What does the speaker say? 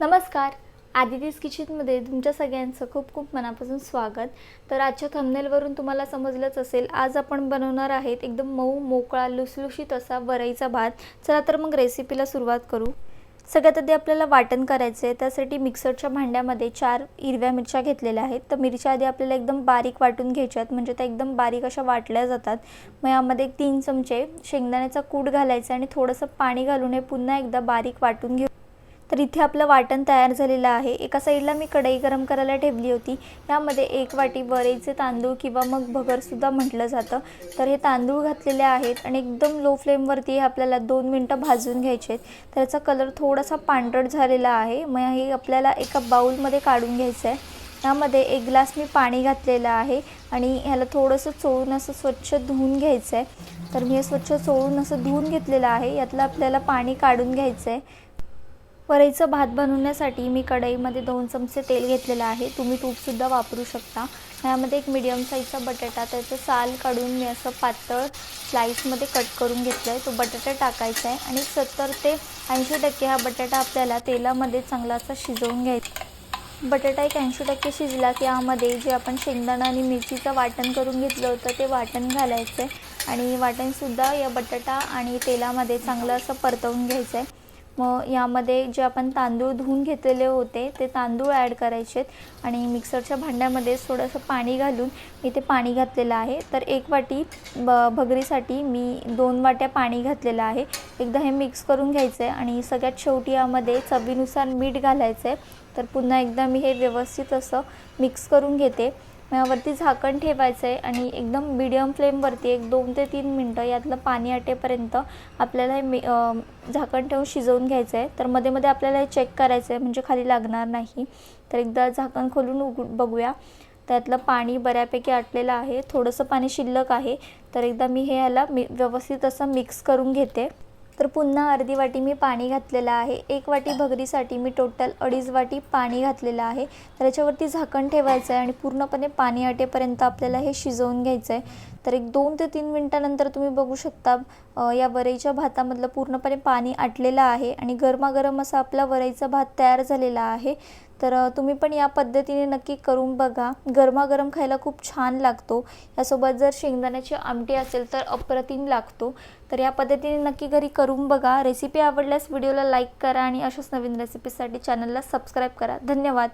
नमस्कार. आदितीस किचनमध्ये तुमच्या सगळ्यांचं खूप खूप मनापासून स्वागत. तर आजच्या थंबनेलवरून तुम्हाला समजलंच असेल आज आपण बनवणार आहेत एकदम मऊ मोकळा लुसलुशीत असा वरईचा भात. चला तर मग रेसिपीला सुरुवात करू. सगळ्यात आधी आपल्याला वाटण करायचं आहे त्यासाठी मिक्सरच्या भांड्यामध्ये चार हिरव्या मिरच्या घेतलेल्या आहेत. तर मिरच्या आधी आपल्याला एकदम बारीक वाटून घ्यायच्या आहेत म्हणजे त्या एकदम बारीक अशा वाटल्या जातात. मग यामध्ये तीन चमचे शेंगदाण्याचा कूट घालायचा आणि थोडंसं पाणी घालून हे पुन्हा एकदा बारीक वाटून घेऊ तर इथे आपलं वाटण तयार झालेलं आहे. एका साईडला मी कढई गरम करायला ठेवली होती. यामध्ये एक वाटी वरेचे तांदूळ किंवा मग भगरसुद्धा म्हटलं जातं. तर हे तांदूळ घातलेले आहेत आणि एकदम लो फ्लेमवरती हे आपल्याला दोन मिनटं भाजून घ्यायचे आहेत. तर याचा कलर थोडासा पांढरट झालेला आहे. मग हे आपल्याला एका बाऊलमध्ये काढून घ्यायचं आहे. यामध्ये एक ग्लास मी पाणी घातलेलं आहे आणि ह्याला थोडंसं चोळून असं स्वच्छ धुवून घ्यायचं आहे. तर मी हे स्वच्छ चोळून असं धुवून घेतलेलं आहे. यातलं आपल्याला पाणी काढून घ्यायचं आहे. वरईचं भात बनवण्यासाठी मी कढईमध्ये दोन चमचे तेल घेतलेलं आहे. तुम्ही तूपसुद्धा वापरू शकता. ह्यामध्ये एक मिडियम साईजचा बटाटा त्याचं साल काढून मी असं पातळ स्लाईसमध्ये कट करून घेतलं आहे तो बटाटा टाकायचा आहे आणि सत्तर ते ऐंशी टक्के हा बटाटा आपल्याला तेलामध्ये चांगला असा शिजवून घ्यायचा बटाटा एक ऐंशी टक्के शिजला की यामध्ये जे आपण शेंगदाणा आणि मिरचीचं वाटण करून घेतलं होतं ते वाटण घालायचं आहे आणि वाटणसुद्धा या बटाटा आणि तेलामध्ये चांगलं असं परतवून घ्यायचं आहे मग यामध्ये जे आपण तांदूळ धुवून घेतलेले होते ते तांदूळ ॲड करायचे आहेत आणि मिक्सरच्या भांड्यामध्ये थोडंसं पाणी घालून मी ते पाणी घातलेलं आहे. तर एक वाटी ब भगरीसाठी मी दोन वाट्या पाणी घातलेलं आहे. एकदा हे मिक्स करून घ्यायचं आहे आणि सगळ्यात शेवटी यामध्ये चवीनुसार मीठ घालायचं आहे तर पुन्हा एकदा मी हे व्यवस्थित असं मिक्स करून घेते. यावरती झाकण ठेवायचं आहे आणि एकदम मीडियम फ्लेमवरती एक दोन ते तीन मिनटं यातलं पाणी आटेपर्यंत आपल्याला हे मी झाकण ठेवून शिजवून घ्यायचं आहे तर मध्ये मध्ये आपल्याला हे चेक करायचं आहे म्हणजे खाली लागणार नाही. तर एकदा झाकण खोलून उघड बघूया. त्यातलं पाणी बऱ्यापैकी आटलेलं आहे. थोडंसं पाणी शिल्लक आहे. तर एकदा मी हे याला मी व्यवस्थित असं मिक्स करून घेते. पुन्हा अर्धी वाटी मी पाणी घातलेलं आहे. एक वाटी भगरीसाठी मी टोटल अडीच वाटी पाणी घातलेलं आहे. तर याच्यावरती झाकण ठेवायचं आहे आणि पूर्णपणे पाणी आटेपर्यंत आपल्याला हे शिजवून घ्यायचं आहे. तर एक दोन ते तीन मिनटानंतर तुम्ही बघू शकता या वरईच्या भातामधलं पूर्णपणे पाणी आटलेलं आहे आणि गरमागरम असा आपला वरईचा भात तयार झालेला आहे. तर तुम्ही पण या पद्धतीने नक्की करून बघा. गरमागरम खायला खूप छान लागतो. यासोबत जर शेंगदाण्याची आमटी असेल तर अप्रतिम लागतो. तर या पद्धतीने नक्की घरी करून बघा. रेसिपी आवडल्यास व्हिडिओला लाईक करा आणि अशाच नवीन रेसिपीसाठी चॅनलला सबस्क्राईब करा. धन्यवाद.